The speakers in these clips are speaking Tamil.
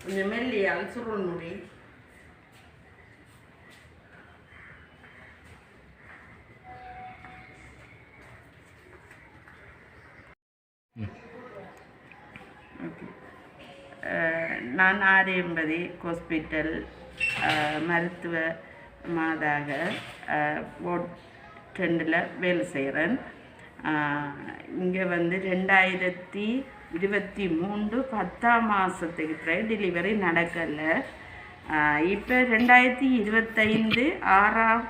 கொஞ்சம் மெல்லியால் சுருள் முடி ஓகே. அஹ், நான் ஆரியம்பதி ஹாஸ்பிட்டல் மருத்துவ மாதாக ஓட் டெண்டில் வேலை செய்கிறேன் இங்கே வந்து ரெண்டாயிரத்தி இருபத்தி மூன்று பத்தாம் மாதத்துக்கு பிறகு டெலிவரி நடக்கலை. இப்போ ரெண்டாயிரத்தி இருபத்தைந்து ஆறாம்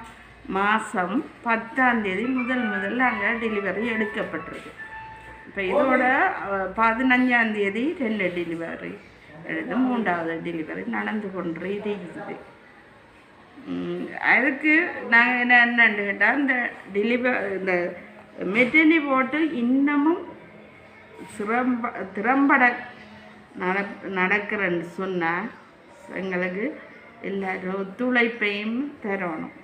மாதம் பத்தாந்தேதி முதல் முதல் அங்கே டெலிவரி எடுக்கப்பட்டிருக்கு. இப்போ இதோட பதினஞ்சாந்தேதி ரெண்டு டெலிவரி எடுத்து மூன்றாவது டெலிவரி நடந்து கொண்டு இருக்குது அதுக்கு நாங்கள் என்ன என்னன்னு கேட்டால் இந்த டெலிவரி இந்த மெட்டனி போட்டு இன்னமும் சிறம்ப திறம்பட நட நடக்கிறேன்னு சொன்னால் எங்களுக்கு எல்லாரும் ஒத்துழைப்பையும் தரணும்.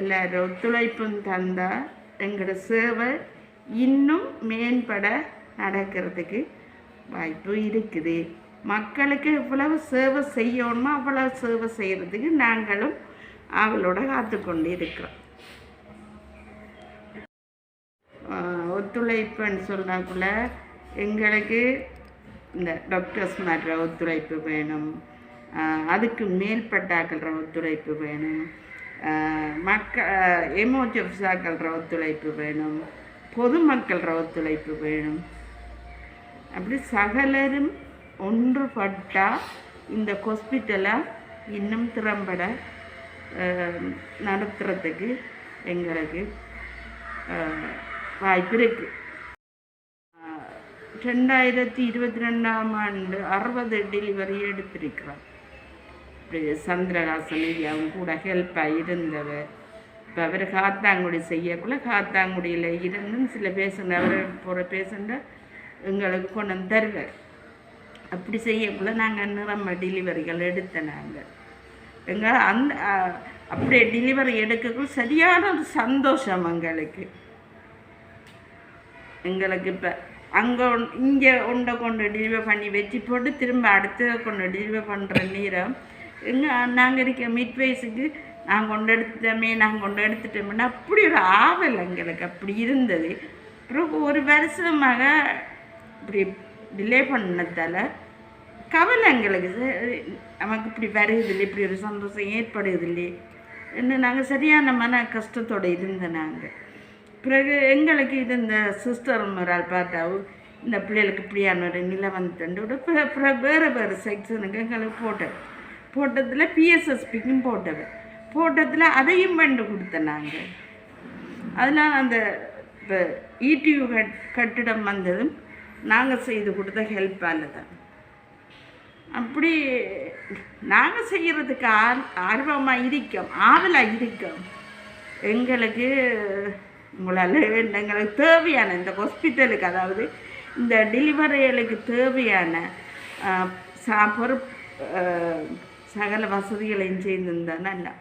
எல்லாரும் ஒத்துழைப்பும் தந்தால் எங்களோட சேவை இன்னும் மேம்பட நடக்கிறதுக்கு வாய்ப்பு இருக்குது. மக்களுக்கு எவ்வளவு சேவை செய்யணுமோ அவ்வளவு சேவை செய்கிறதுக்கு நாங்களும் அவளோட காத்துக்கொண்டு இருக்கிறோம். ஒத்துழைப்புன்னு சொன்னாக்குள்ள எங்களுக்கு இந்த டாக்டர்ஸ் மாற்ற ஒத்துழைப்பு வேணும். அதுக்கு மேல்பட்டாக்கள்ற ஒத்துழைப்பு வேணும். மக்க எமோஜப்ஸாக்கள்ற ஒத்துழைப்பு வேணும். பொதுமக்கள்ற ஒத்துழைப்பு வேணும். அப்படி சகலரும் ஒன்றுபட்டால் இந்த ஹாஸ்பிட்டலை இன்னும் திறம்பட நடத்துகிறதுக்கு நடத்துறதுக்கு எங்களுக்கு வாய்ப்பு இருக்குது ரெண்டாயிரத்தி இருபத்தி ரெண்டாம் ஆண்டு அறுபது டெலிவரி எடுத்திருக்கிறோம். சந்திரகாசன் அவங்க கூட ஹெல்ப்பாக இருந்தவர். இப்போ அவர் காத்தாங்குடி செய்யக்குள்ள காத்தாங்குடியில் இருந்து சில பேஷண்ட் அவர் போகிற பேஷண்ட்டை எங்களுக்கு கொண்டு வந்து தருவார். அப்படி செய்யக்குள்ள நாங்கள் நிரம்ப டெலிவரிகள் எடுத்தேன் நாங்கள் எங்கள் அந்த அப்படியே டெலிவரி எடுக்கக்குள்ள சரியான ஒரு சந்தோஷம் எங்களுக்கு. எங்களுக்கு இப்போ அங்கே இங்கே உண்டை கொண்டு டெலிவர் பண்ணி வச்சு போட்டு திரும்ப அடுத்ததை கொண்டு டெலிவர் பண்ணுற நேரம். எங்கே நாங்கள் இருக்க மிட் வயசுக்கு நாங்கள் கொண்டு எடுத்துட்டோமே நாங்கள் கொண்டு எடுத்துட்டோம்னா அப்படி ஒரு ஆவல் எங்களுக்கு அப்படி இருந்தது. அப்புறம் ஒரு வருஷமாக இப்படி டிலே பண்ணதால் கவலை எங்களுக்கு நமக்கு இப்படி வருது இல்லை இப்படி ஒரு சந்தோஷம் ஏற்படுது இல்லையே என்ன நாங்கள் சரியான மன கஷ்டத்தோடு இருந்தோம் நாங்கள் பிறகு எங்களுக்கு இது இந்த சிஸ்டர் மரால் பார்த்தா இந்த பிள்ளைகளுக்கு இப்படியான ஒரு நிலை வந்துட்டு பிறகு வேறு வேறு செக்ஷனுக்கு எங்களுக்கு போட்டது போட்டதில் பிஎஸ்எஸ்பிக்கும் போட்டது. போட்டதில் அதையும் பண்ணி கொடுத்தேன் நாங்கள் அதெல்லாம் அந்த இப்போ இடியூ கட் கட்டிடம் வந்ததும் நாங்கள் செய்து கொடுத்த ஹெல்ப்பால் தான் அப்படி நாங்கள் செய்கிறதுக்கு ஆர் ஆர்வமாக இருக்கோம் ஆவலாக இருக்கோம். எங்களுக்கு உங்களால் எங்களுக்கு தேவையான இந்த ஹாஸ்பிட்டலுக்கு அதாவது இந்த டெலிவரிகளுக்கு தேவையான ஆஹ், சா சகல வசதிகளையும் செய்திருந்தா நல்லா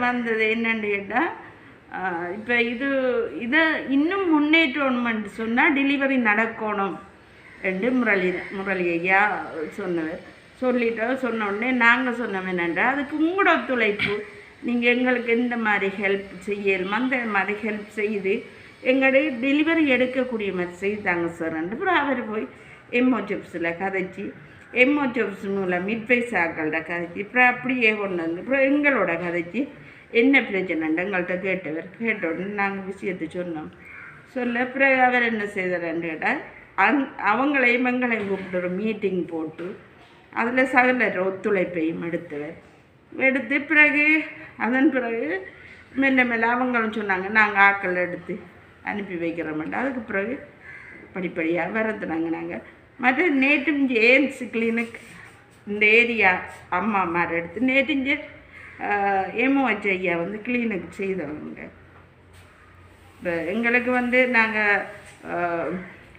வந்தது என்னென்னு கேட்டால் இப்போ இது இதை இன்னும் முன்னேற்றோன்மெண்ட் சொன்னால் டெலிவரி நடக்கணும் என்று முரளி முரளி ஐயா சொன்னவர். சொல்லிட்டு சொன்ன உடனே நாங்கள் சொன்னோம் என்னென்றால் அதுக்கு உங்களோட ஒத்துழைப்பு நீங்கள் எங்களுக்கு எந்த மாதிரி ஹெல்ப் செய்யலும் அந்த மாதிரி ஹெல்ப் செய்து எங்களுடைய டெலிவரி எடுக்கக்கூடிய மாதிரி செய்தாங்க சார் அப்புறம் அவர் போய் எம்ஓ ஜப்ஸில் கதைச்சி எம்ஓ ஜப்ஸ் மூலம் மிட்வைஸ் ஆக்கள்கிட்ட கதைச்சி அப்புறம் அப்படியே கொண்டு வந்து அப்புறம் எங்களோட கதைச்சி என்ன பிரச்சனைண்டு எங்கள்கிட்ட கேட்டவர் கேட்ட நாங்கள் விஷயத்தை சொன்னோம். சொல்ல பிறகு அவர் என்ன செய்தார்ன்னு கேட்டால் அந் அவங்களையும் எங்களையும் கூப்பிட்டு ஒரு மீட்டிங் போட்டு அதில் சகலர் ஒத்துழைப்பையும் எடுத்தவர். எடுத்து பிறகு அதன் பிறகு மெல்ல மெல்ல அவங்களும் சொன்னாங்க நாங்கள் ஆக்கள் எடுத்து அனுப்பி வைக்கிறோம்ட்டு அதுக்கு பிறகு படிப்படியாக வரதுனாங்க நாங்கள் மற்ற நேற்றும் ஜேம்ஸ் கிளினிக் இந்த ஏரியா அம்மா மாதிரி எடுத்து நேற்று ஏமோச் ஐயா வந்து கிளினிக் செய்தவங்க. இப்போ எங்களுக்கு வந்து நாங்கள்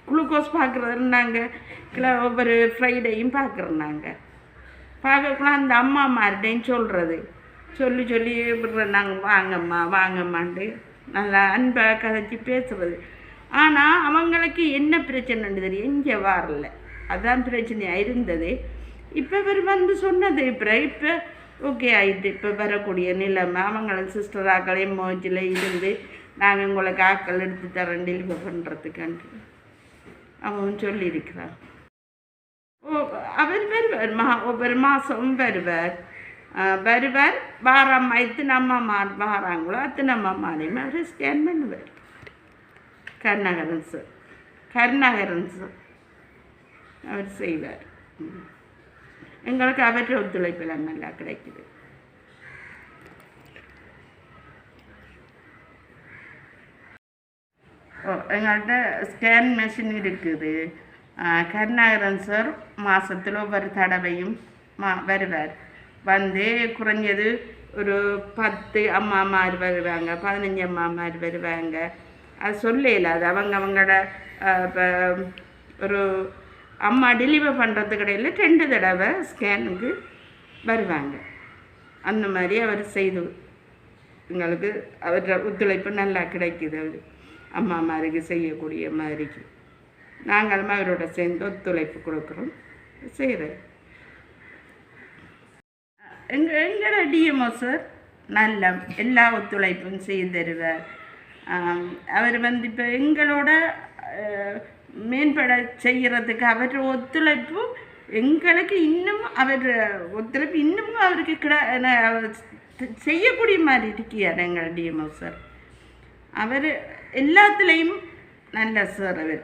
குளுக்கோஸ் பார்க்குறதுன்னு நாங்கள் கிலோ ஒவ்வொரு ஃப்ரைடேயும் பார்க்குறோம் நாங்கள் பார்க்கக்குள்ள அந்த அம்மா மார்டையும் சொல்கிறது சொல்லி சொல்லி நாங்கள் வாங்கம்மா வாங்கம்மான்ட்டு நல்லா அன்பாக கதைச்சி பேசுகிறது ஆனால் அவங்களுக்கு என்ன பிரச்சனைன்னு தெரியும் இங்கே வரல. அதுதான் பிரச்சனையாக இருந்தது. இப்போ இவர் வந்து சொன்னது இப்போ இப்போ ஓகே ஆயிட்டு இப்போ வரக்கூடிய நிலைமை. அவங்கள சிஸ்டர் ஆக்களையும் மோஜில் இருந்து நாங்கள் உங்களுக்கு ஆக்கள் எடுத்து தரண்டில் இப்போ பண்ணுறதுக்கான்ட்டு அவன் சொல்லியிருக்கிறான். அவர் வருவார் மா ஒவ்வொரு மாதம் வருவார் ஆ, வருவார் வாரம் எத்தனை அம்மாமார் வாராங்களோ அத்தனை அம்மாமாரையும் அவர் ஸ்கேன் பண்ணுவார் கருணாகரன் சார் கருணாகரன் சார் அவர் செய்வார் எங்களுக்கு அவற்றை ஒத்துழைப்பெல்லாம் நல்லா கிடைக்குது ஓ எங்கள்கிட்ட ஸ்கேன் மெஷின் இருக்குது கருணாகரன் சார் மாதத்தில் ஒவ்வொரு தடவையும் மா வருவார். வந்து குறைஞ்சது ஒரு பத்து அம்மாமார் வருவாங்க பதினஞ்சு அம்மாமார் வருவாங்க. அது சொல்லல அது அவங்க அவங்களோட இப்போ ஒரு அம்மா டெலிவர் பண்ணுறதுக்கு இடையில ரெண்டு தடவை ஸ்கேனுக்கு வருவாங்க. அந்த மாதிரி அவர் செய்து எங்களுக்கு அவரோட ஒத்துழைப்பு நல்லா கிடைக்குது. அவர் அம்மா மாதிரிக்கு செய்யக்கூடிய மாதிரிக்கு. நாங்களும் அவரோட சேர்ந்து ஒத்துழைப்பு கொடுக்குறோம். செய்கிறேன் எங்க எங்களோட டிஎம்ஓ சார் நல்ல எல்லா ஒத்துழைப்பும் செய்து தருவார். அவர் வந்து இப்போ எங்களோட மேம்பட செய்கிறதுக்கு அவர் ஒத்துழைப்பு எங்களுக்கு இன்னும் அவர் ஒத்துழைப்பு இன்னும் அவருக்கு கிட செய்யக்கூடிய மாதிரி இருக்கியார் எங்கள் டிஎம்ஓ சார் அவர் எல்லாத்துலேயும் நல்ல சார் அவர்.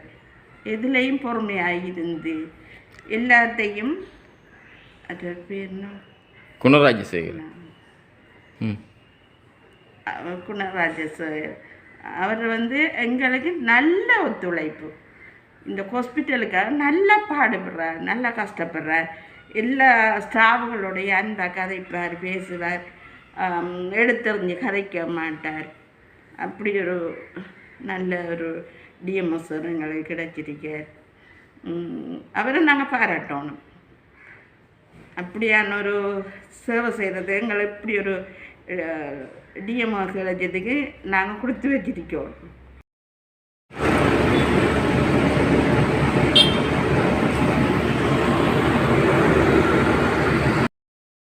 எதுலேயும் பொறுமையாக இருந்து எல்லாத்தையும் அது பேர் குணராஜசேகர். ம். அவர் வந்து எங்களுக்கு நல்ல ஒத்துழைப்பு. இந்த ஹாஸ்பிட்டலுக்காக நல்லா பாடுபடுறார் நல்லா கஷ்டப்படுறார். எல்லா ஸ்டாஃபுகளுடைய அன்பாக கதைப்பார் பேசுவார். எடுத்தெறிஞ்சு கதைக்க மாட்டார். அப்படி ஒரு நல்ல ஒரு டிஎம்ஓ எங்களுக்கு கிடைச்சிருக்க. அவரை நாங்கள் பாராட்டணும். அப்படியான ஒரு சேவை செய்கிறது எங்களை இப்படி ஒரு டிஎம்ஓ கிடைச்சதுக்கு நாங்கள் கொடுத்து வச்சிருக்கோம்.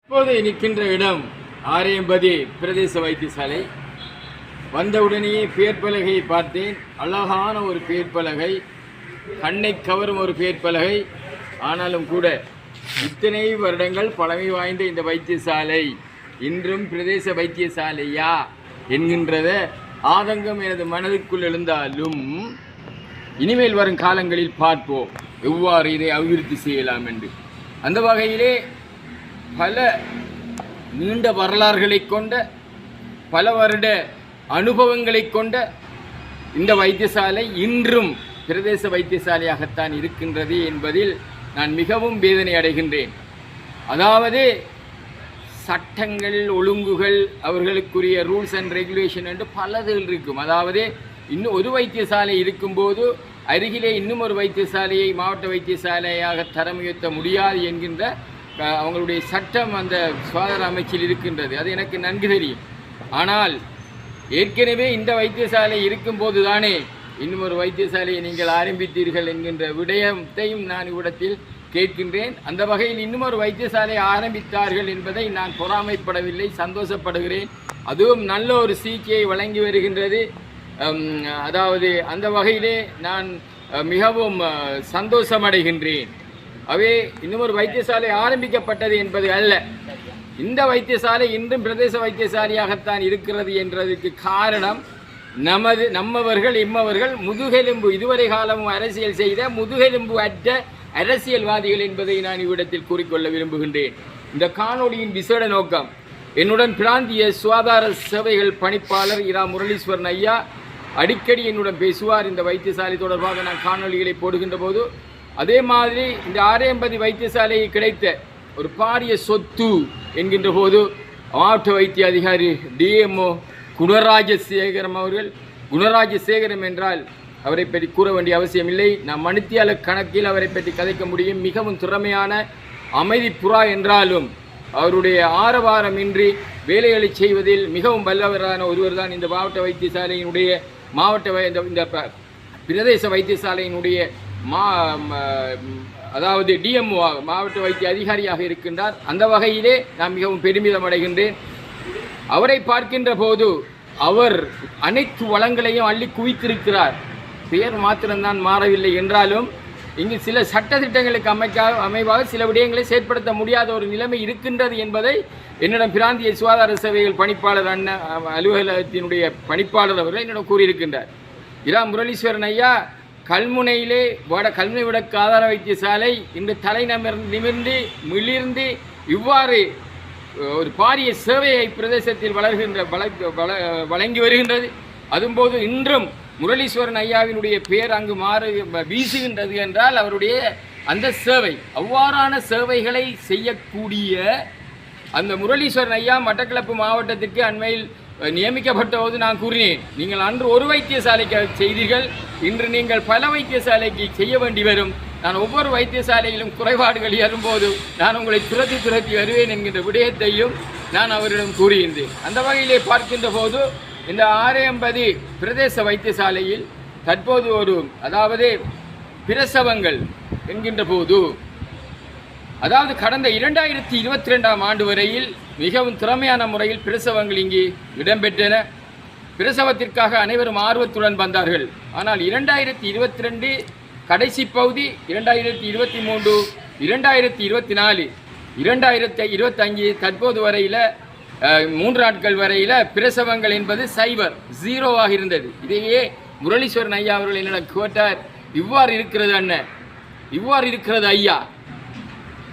இப்போது நிற்கின்ற இடம் ஆரியம்பதி பிரதேச வைத்தியசாலை. வந்தவுடனேயே பேர்பலகையை பார்த்தேன். அழகான ஒரு பேர்பலகை. கண்ணை கவரும் ஒரு பேர்பலகை. ஆனாலும் கூட இத்தனை வருடங்கள் பழமை வாய்ந்த இந்த வைத்தியசாலை. இன்றும் பிரதேச வைத்தியசாலையா? என்கின்றத ஆதங்கம் எனது மனதுக்குள் எழுந்தாலும் இனிமேல் வரும் காலங்களில் பார்ப்போம். எவ்வாறு இதை அபிவிருத்தி செய்யலாம் என்று. அந்த வகையிலே பல நீண்ட வரலாறுகளை கொண்ட பல வருட அனுபவங்களை கொண்ட இந்த வைத்தியசாலை இன்றும் பிரதேச வைத்தியசாலையாகத்தான் இருக்கின்றது என்பதில் நான் மிகவும் வேதனை அடைகின்றேன். அதாவது சட்டங்கள் ஒழுங்குகள் அவர்களுக்குரிய ரூல்ஸ் அண்ட் ரெகுலேஷன் என்று பலதுகள் இருக்கும். அதாவது இன்னும் ஒரு வைத்தியசாலை இருக்கும்போது அருகிலே இன்னும் ஒரு வைத்தியசாலையை மாவட்ட வைத்தியசாலையாக தரம் உயர்த்த முடியாது என்கின்ற அவங்களுடைய சட்டம் அந்த சுகாதார அமைச்சில் இருக்கின்றது. அது எனக்கு நன்கு தெரியும். ஆனால் ஏற்கனவே இந்த வைத்தியசாலை இருக்கும்போது தானே இன்னும் ஒரு வைத்தியசாலையை நீங்கள் ஆரம்பித்தீர்கள் என்கின்ற விடயத்தையும் நான் இவ்விடத்தில் கேட்கின்றேன். அந்த வகையில் இன்னும் ஒரு வைத்தியசாலை ஆரம்பித்தார்கள் என்பதை நான் பொறாமைப்படவில்லை சந்தோஷப்படுகிறேன். அதுவும் நல்ல ஒரு சிகிச்சையை வழங்கி வருகின்றது. அதாவது அந்த வகையிலே நான் மிகவும் சந்தோஷமடைகின்றேன். அவே இன்னும் ஒரு வைத்தியசாலை ஆரம்பிக்கப்பட்டது என்பது அல்ல. இந்த வைத்தியசாலை இன்றும் பிரதேச வைத்தியசாலையாகத்தான் இருக்கிறது என்றதுக்கு காரணம் நமது நம்மவர்கள் இம்மவர்கள் முதுகெலும்பு இதுவரை காலமும் அரசியல் செய்த முதுகெலும்பு அற்ற அரசியல்வாதிகள் என்பதை நான் இவ்விடத்தில் கூறிக்கொள்ள விரும்புகின்றேன். இந்த காணொளியின் விசேட நோக்கம் என்னுடன் பிராந்திய சுகாதார சேவைகள் பணிப்பாளர் இரா. முரளீஸ்வரன் ஐயா அடிக்கடி என்னுடன் பேசுவார். இந்த வைத்தியசாலை தொடர்பாக நான் காணொளிகளை போடுகின்ற போது அதே மாதிரி இந்த ஆரையம்பதி வைத்தியசாலையை கிடைத்த ஒரு பாரிய சொத்து என்கின்ற போது மாவட்ட வைத்திய அதிகாரி டிஎம்ஓ குணராஜசேகரம் அவர்கள் குணராஜசேகரம் என்றால் அவரை பற்றி கூற வேண்டிய அவசியமில்லை நாம் மணித்தியால கணக்கில் அவரை பற்றி கதைக்க முடியும். மிகவும் திறமையான அமைதி புறா என்றாலும் அவருடைய ஆரவாரமின்றி வேலைகளை செய்வதில் மிகவும் வல்லவரான ஒருவர் தான் இந்த மாவட்ட வைத்தியசாலையினுடைய மாவட்ட வை- இந்த- ப- பிரதேச வைத்தியசாலையினுடைய மா அதாவது டிஎம்ஓ மாவட்ட வைத்திய அதிகாரியாக இருக்கின்றார். அந்த வகையிலே நான் மிகவும் பெருமிதம் அடைகின்றேன். அவரை பார்க்கின்ற போது அவர் அனைத்து வளங்களையும் அள்ளி குவித்திருக்கிறார். பெயர் மாத்திரம்தான் மாறவில்லை என்றாலும் இங்கு சில சட்டத்திட்டங்களுக்கு அமைக்க அமைவாக சில விடயங்களை செயற்படுத்த முடியாத ஒரு நிலைமை இருக்கின்றது என்பதை என்னிடம் பிராந்திய சுகாதார சேவைகள் பணிப்பாளர் அண்ணன் அலுவலகத்தினுடைய பணிப்பாளர் அவர்கள் என்னிடம் கூறியிருக்கின்றார். இரா முரளீஸ்வரன் ஐயா கல்முனையிலே வட கல்முனை விடக்கு ஆதார வைத்தியசாலை இன்று தலை நிமிர் நிமிர்ந்து மிளிர்ந்து இவ்வாறு ஒரு பாரிய சேவையை பிரதேசத்தில் வளர்கின்ற வள- வள- வழங்கி வருகின்றது. அதும்போது இன்றும் முரளீஸ்வரன் ஐயாவினுடைய பெயர் அங்கு மாறு வீசுகின்றது என்றால் அவருடைய அந்த சேவை அவ்வாறான சேவைகளை செய்யக்கூடிய அந்த முரளீஸ்வரன் ஐயா மட்டக்களப்பு மாவட்டத்திற்கு அண்மையில் நியமிக்கப்பட்ட போது நான் கூறினேன் நீங்கள் அன்று ஒரு வைத்தியசாலைக்கு செய்தீர்கள் இன்று நீங்கள் பல வைத்தியசாலைக்கு செய்ய வேண்டி வரும். நான் ஒவ்வொரு வைத்தியசாலையிலும் குறைபாடுகள் ஏறும்போது நான் உங்களை துரத்தி துரத்தி வருவேன் என்கின்ற விடயத்தையும் நான் அவரிடம் கூறியிருந்தேன். அந்த வகையிலே பார்க்கின்ற போது இந்த ஆரையம்பதி பிரதேச வைத்தியசாலையில் தற்போது ஒரு அதாவது பிரசவங்கள் என்கின்ற போது அதாவது கடந்த இரண்டாயிரத்தி இருபத்தி ரெண்டாம் ஆண்டு வரையில் மிகவும் திறமையான முறையில் பிரசவங்கள் இங்கு இடம்பெற்றன. பிரசவத்திற்காக அனைவரும் ஆர்வத்துடன் வந்தார்கள். ஆனால் இரண்டாயிரத்தி இருபத்தி ரெண்டு கடைசி பகுதி இரண்டாயிரத்தி இருபத்தி மூன்று இரண்டாயிரத்தி இருபத்தி நாலு இரண்டாயிரத்தி இருபத்தஞ்சு தற்போது வரையில் மூன்று நாட்கள் வரையில் பிரசவங்கள் என்பது சைபர் ஜீரோவாக இருந்தது. இதையே முரளீஸ்வரன் ஐயா அவர்கள் என்னிடம் கேட்டார். இவ்வாறு இருக்கிறது அண்ணன் இவ்வாறு இருக்கிறது ஐயா.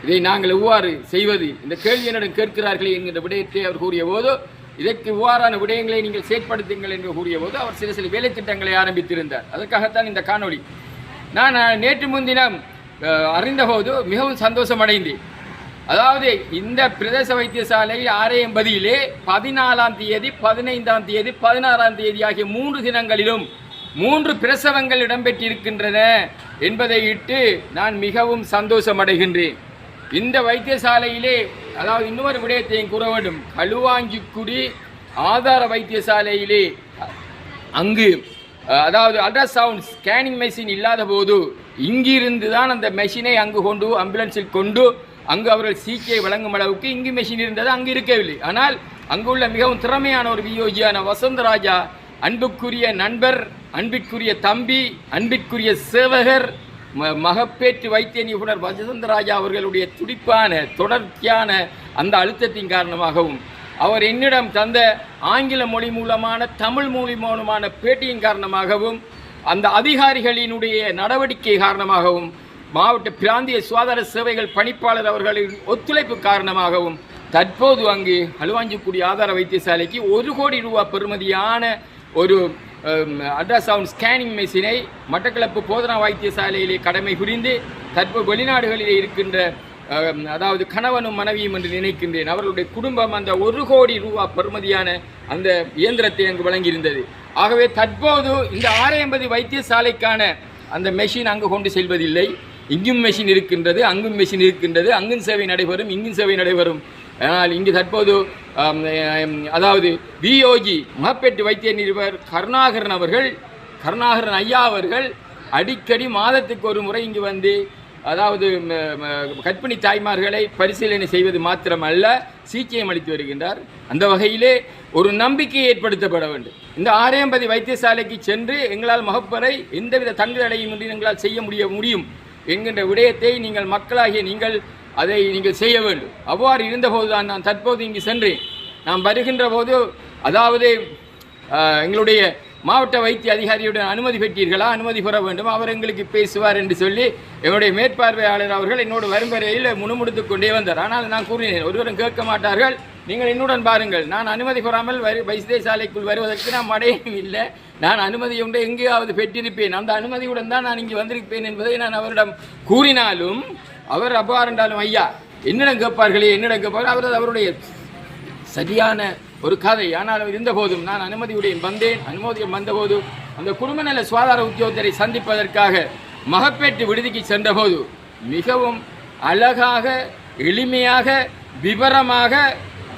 இதை நாங்கள் எவ்வாறு செய்வது? இந்த கேள்வி என்னிடம் கேட்கிறார்களே என்கிற விடயத்தை அவர் கூறிய போது இதற்கு இவ்வாறான விடயங்களை நீங்கள் செயற்படுத்துங்கள் என்று கூறிய போது அவர் சில சில வேலை திட்டங்களை ஆரம்பித்திருந்தார். அதற்காகத்தான் இந்த காணொளி. நான் நேற்று முன்தினம் அறிந்தபோது மிகவும் சந்தோஷம் அடைந்தேன் அதாவது இந்த பிரதேச வைத்தியசாலை ஆரையம்பதியிலே பதினாலாம் தேதி பதினைந்தாம் தேதி பதினாறாம் தேதி ஆகிய மூன்று தினங்களிலும் மூன்று பிரசவங்கள் இடம்பெற்றிருக்கின்றன என்பதை இட்டு நான் மிகவும் சந்தோஷம் அடைகின்றேன் இந்த வைத்தியசாலையிலே அதாவது இன்னொரு விடயத்தையும் கூற வேண்டும். களுவாஞ்சிக்குடி ஆதார வைத்தியசாலையிலே அங்கு அதாவது அல்ட்ராசவுண்ட் ஸ்கேனிங் மெஷின் இல்லாத போது இங்கிருந்து தான் அந்த மெஷினை அங்கு கொண்டு ஆம்புலன்ஸில் கொண்டு அங்கு அவர்கள் சிகிச்சை வழங்கும் அளவுக்கு இங்கு மெஷின் இருந்தது அங்கு இருக்கவில்லை. ஆனால் அங்குள்ள மிகவும் திறமையான ஒரு வியோஜியான வசந்தராஜா அன்புக்குரிய நண்பர் அன்பிற்குரிய தம்பி அன்பிற்குரிய சேவகர் மகப்பேற்று வைத்திய நிபுணர் வசந்தராஜா அவர்களுடைய துடிப்பான தொடர்ச்சியான அந்த அழுத்தத்தின் காரணமாகவும் அவர் என்னிடம் தந்த ஆங்கில மொழி மூலமான தமிழ் மொழி மூலமான பேட்டியின் காரணமாகவும் அந்த அதிகாரிகளினுடைய நடவடிக்கை காரணமாகவும் மாவட்ட பிராந்திய சுகாதார சேவைகள் பணிப்பாளர் அவர்களின் ஒத்துழைப்பு காரணமாகவும் தற்போது அங்கு அலுவாஞ்சிக்குடி ஆதார வைத்தியசாலைக்கு ஒரு கோடி ரூபா பெறுமதியான ஒரு அல்ட்ராசவுண்ட் ஸ்கேனிங் மெஷினை மட்டக்களப்பு போதனா வைத்தியசாலையிலே கடமை புரிந்து தற்போது வெளிநாடுகளிலே இருக்கின்ற அதாவது கணவனும் மனைவியும் என்று நினைக்கின்றேன். அவர்களுடைய குடும்பம் அந்த ஒரு கோடி ரூபா பெறுமதியான அந்த இயந்திரத்தை அங்கு வழங்கியிருந்தது. ஆகவே தற்போது இந்த ஆரையம்பதி வைத்தியசாலைக்கான அந்த மெஷின் அங்கு கொண்டு செல்வதில்லை. இங்கும் மெஷின் இருக்கின்றது அங்கும் மெஷின் இருக்கின்றது. அங்கும் சேவை நடைபெறும் இங்கும் சேவை நடைபெறும். ஆனால் இங்கு தற்போது அதாவது வியோகி மகப்பேட்டு வைத்திய நிருபர் கருணாகரன் அவர்கள் கருணாகரன் ஐயா அவர்கள் அடிக்கடி மாதத்துக்கு ஒரு முறை இங்கு வந்து அதாவது கற்பிணி கர்ப்பிணி தாய்மார்களை பரிசீலனை செய்வது மாத்திரமல்ல சிகிச்சையும் அளித்து வருகின்றார். அந்த வகையிலே ஒரு நம்பிக்கை ஏற்படுத்தப்பட வேண்டும். இந்த ஆரையம்பதி வைத்தியசாலைக்கு சென்று எங்களால் மகப்பரை எந்தவித தங்குதடையும் இன்றி எங்களால் செய்ய முடிய முடியும். என்கின்ற விடயத்தை நீங்கள் மக்களாகிய நீங்கள் அதை நீங்கள் செய்ய வேண்டும். அவ்வாறு இருந்தபோதுதான் நான் தற்போது இங்கு சென்றேன். நான் வருகின்ற போது அதாவது எங்களுடைய மாவட்ட வைத்திய அதிகாரியுடன் அனுமதி பெற்றீர்களா? அனுமதி பெற வேண்டும். அவர் எங்களுக்கு பேசுவார் என்று சொல்லி என்னுடைய மேற்பார்வையாளர் அவர்கள் என்னோடு வரும் வரையில் முணுமுணுத்துக் கொண்டே வந்தார். ஆனால் நான் கூறினேன் ஒருவரும் கேட்க மாட்டார்கள். நீங்கள் என்னுடன் பாருங்கள். நான் அனுமதி பெறாமல் வரு வைத்தியசாலைக்குள் வருவதற்கு நான் மடையும் இல்லை. நான் அனுமதி உண்டு எங்கேயாவது பெற்றிருப்பேன். அந்த அனுமதியுடன் தான் நான் இங்கே வந்திருப்பேன் என்பதை நான் அவரிடம் கூறினாலும் அவர் அவ்வாறு என்றாலும் ஐயா என்னிடம் கேட்பார்களே என்னிடம் கேட்பார்கள் அவரது அவருடைய சரியான ஒரு கதை. ஆனால் அவர் இருந்தபோதும் நான் அனுமதியுடன் வந்தேன். அனுமதியுடன் வந்தபோது அந்த குடும்ப நல சுகாதார உத்தியோகத்தரை சந்திப்பதற்காக மகப்பேட்டு விடுதிக்கு சென்றபோது மிகவும் அழகாக எளிமையாக விவரமாக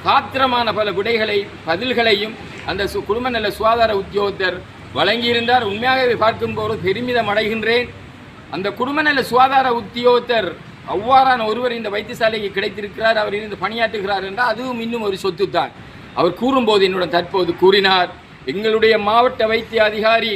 காத்திரமான பல விடைகளை பதில்களையும் அந்த சு குடும்ப நல சுகாதார உத்தியோகத்தர் வழங்கியிருந்தார். உண்மையாகவே பார்க்கும்போது பெருமிதம் அடைகின்றேன் அந்த குடும்ப நல சுகாதார உத்தியோகத்தர் அவ்வாறான ஒருவர் இந்த வைத்தியசாலைக்கு கிடைத்திருக்கிறார் அவர் இருந்து பணியாற்றுகிறார் என்றால் அதுவும் இன்னும் ஒரு சொத்து தான் அவர் கூறும்போது என்னுடன் தற்போது கூறினார் எங்களுடைய மாவட்ட வைத்திய அதிகாரி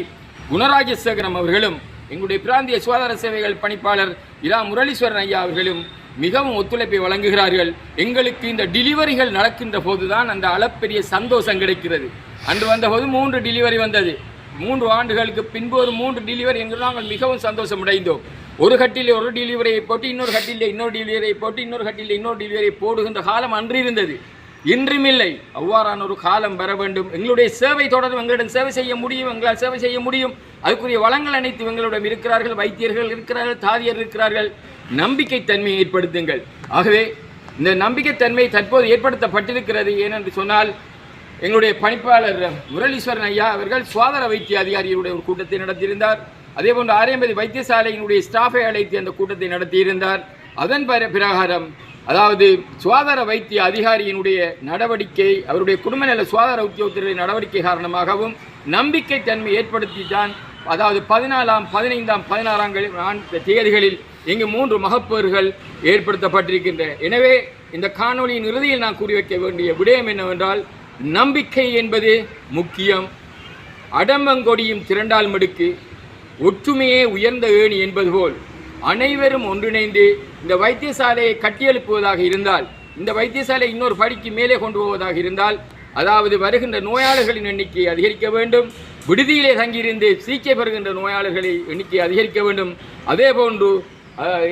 குணராஜசேகரம் அவர்களும் எங்களுடைய பிராந்திய சுகாதார சேவைகள் பணிப்பாளர் இரா முரளீஸ்வரன் ஐயா அவர்களும் மிகவும் ஒத்துழைப்பை வழங்குகிறார்கள். எங்களுக்கு இந்த டெலிவரிகள் நடக்கின்ற போதுதான் அந்த அளப்பெரிய சந்தோஷம் கிடைக்கிறது. அன்று வந்தபோது மூன்று டெலிவரி வந்தது. மூன்று ஆண்டுகளுக்கு பின்பு ஒரு மூன்று டெலிவரி என்று நாங்கள் மிகவும் சந்தோஷம் அடைந்தோம் ஒரு கட்டில் ஒரு டெலிவரியை போட்டு இன்னொரு கட்டிலே இன்னொரு டெலிவரியை போட்டு இன்னொரு கட்டிலே இன்னொரு டெலிவரியை போடுகின்ற காலம் அன்று இருந்தது. இன்றுமில்லை. அவ்வாறான ஒரு காலம் பெற வேண்டும். எங்களுடைய சேவை தொடரும். எங்களிடம் சேவை செய்ய முடியும். எங்களால் சேவை செய்ய முடியும். அதுக்குரிய வளங்கள் அனைத்து எங்களிடம் இருக்கிறார்கள். வைத்தியர்கள் இருக்கிறார்கள். தாதியர் இருக்கிறார்கள். நம்பிக்கை தன்மையை ஏற்படுத்துங்கள். ஆகவே இந்த நம்பிக்கைத்தன்மை தற்போது ஏற்படுத்தப்பட்டிருக்கிறது. ஏனென்று சொன்னால் எங்களுடைய பணிப்பாளர் முரளீஸ்வரன் ஐயா அவர்கள் சுகாதார வைத்திய அதிகாரிகளுடைய ஒரு கூட்டத்தை நடத்தியிருந்தார். அதேபோன்று ஆரியம்பதி வைத்தியசாலையினுடைய ஸ்டாஃபை அழைத்து அந்த கூட்டத்தை நடத்தியிருந்தார். அதன் பிற பிரகாரம் அதாவது சுகாதார வைத்திய அதிகாரியினுடைய நடவடிக்கை அவருடைய குடும்ப நல சுகாதார உத்தியோகத்தினுடைய நடவடிக்கை காரணமாகவும் நம்பிக்கை தன்மை ஏற்படுத்தி தான் அதாவது பதினாலாம் பதினைந்தாம் பதினாறாம் தேதிகளில் இங்கு மூன்று மகப்பேறுகள் ஏற்படுத்தப்பட்டிருக்கின்றன எனவே இந்த காணொளியின் இறுதியில் நான் கூறி வைக்க வேண்டிய விடயம் என்னவென்றால் நம்பிக்கை என்பது முக்கியம். அடம்பங்கொடியும் திரண்டால் மடுக்கு. ஒற்றுமையே உயர்ந்த ஏணி என்பது போல். அனைவரும் ஒன்றிணைந்து இந்த வைத்தியசாலையை கட்டியெழுப்புவதாக இருந்தால் இந்த வைத்தியசாலை இன்னொரு படிக்கு மேலே கொண்டு போவதாக இருந்தால் அதாவது வருகின்ற நோயாளர்களின் எண்ணிக்கை அதிகரிக்க வேண்டும் விடுதியிலே தங்கியிருந்து சிகிச்சை பெறுகின்ற நோயாளர்களை எண்ணிக்கை அதிகரிக்க வேண்டும். அதே போன்று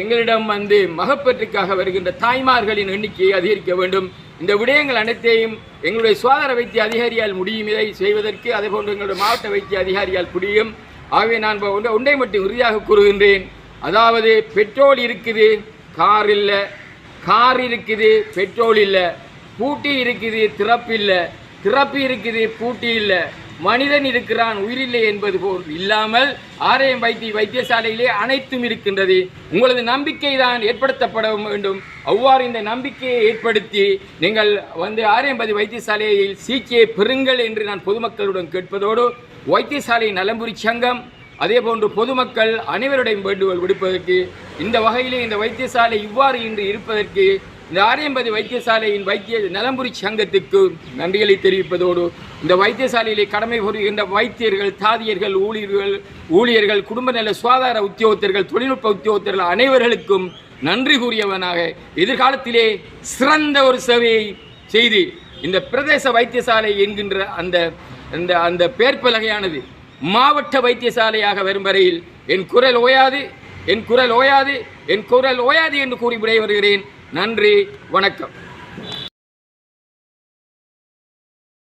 எங்களிடம் வந்து மகப்பற்றுக்காக வருகின்ற தாய்மார்களின் எண்ணிக்கையை அதிகரிக்க வேண்டும். இந்த விடயங்கள் அனைத்தையும் எங்களுடைய சுகாதார வைத்திய அதிகாரியால் முடியும் இதை செய்வதற்கு அதே போன்று எங்களுடைய மாவட்ட வைத்திய அதிகாரியால் முடியும் ஆகவே நான் இப்ப ஒன்றை மட்டும் உறுதியாக கூறுகின்றேன். அதாவது பெட்ரோல் இருக்குது கார் இல்லை. கார் இருக்குது பெட்ரோல் இல்லை. பூட்டி இருக்குது திறப்பு இல்லை. திறப்பு இருக்குது பூட்டி இல்லை. மனிதன் இருக்கிறான் உயிரில்லை என்பது போல் இல்லாமல் ஆரையம் வைத்தி வைத்தியசாலையிலே அனைத்தும் இருக்கின்றது. உங்களது நம்பிக்கை தான் ஏற்படுத்தப்பட வேண்டும். அவ்வாறு இந்த நம்பிக்கையை ஏற்படுத்தி நீங்கள் வந்து ஆரையம்பதி வைத்தியசாலையில் சிகிச்சையை பெறுங்கள் என்று நான் பொதுமக்களுடன் கேட்பதோடு வைத்தியசாலை நலம்புரி சங்கம் அதே போன்று பொதுமக்கள் அனைவருடைய வேண்டுகோள் விடுப்பதற்கு இந்த வகையிலே இந்த வைத்தியசாலை இவ்வாறு இன்று இருப்பதற்கு இந்த ஆரியம்பதி வைத்தியசாலையின் வைத்திய நலம்புரி சங்கத்துக்கு நன்றிகளை தெரிவிப்பதோடு இந்த வைத்தியசாலையிலே கடமை புரிகின்ற வைத்தியர்கள் தாதியர்கள் ஊழியர்கள் ஊழியர்கள் குடும்ப நல சுகாதார உத்தியோகத்தர்கள் தொழில்நுட்ப உத்தியோகத்தர்கள் அனைவர்களுக்கும் நன்றி கூறியவனாக எதிர்காலத்திலே சிறந்த ஒரு சேவையை செய்து இந்த பிரதேச வைத்தியசாலை என்கின்ற அந்த அந்த அந்த பேர்ப்பலகையானது மாவட்ட வைத்தியசாலையாக வரும் வரையில் என் குரல் ஓயாது என் குரல் ஓயாது என் குரல் ஓயாது என்று கூறி விடை வருகிறேன் நன்றி வணக்கம்.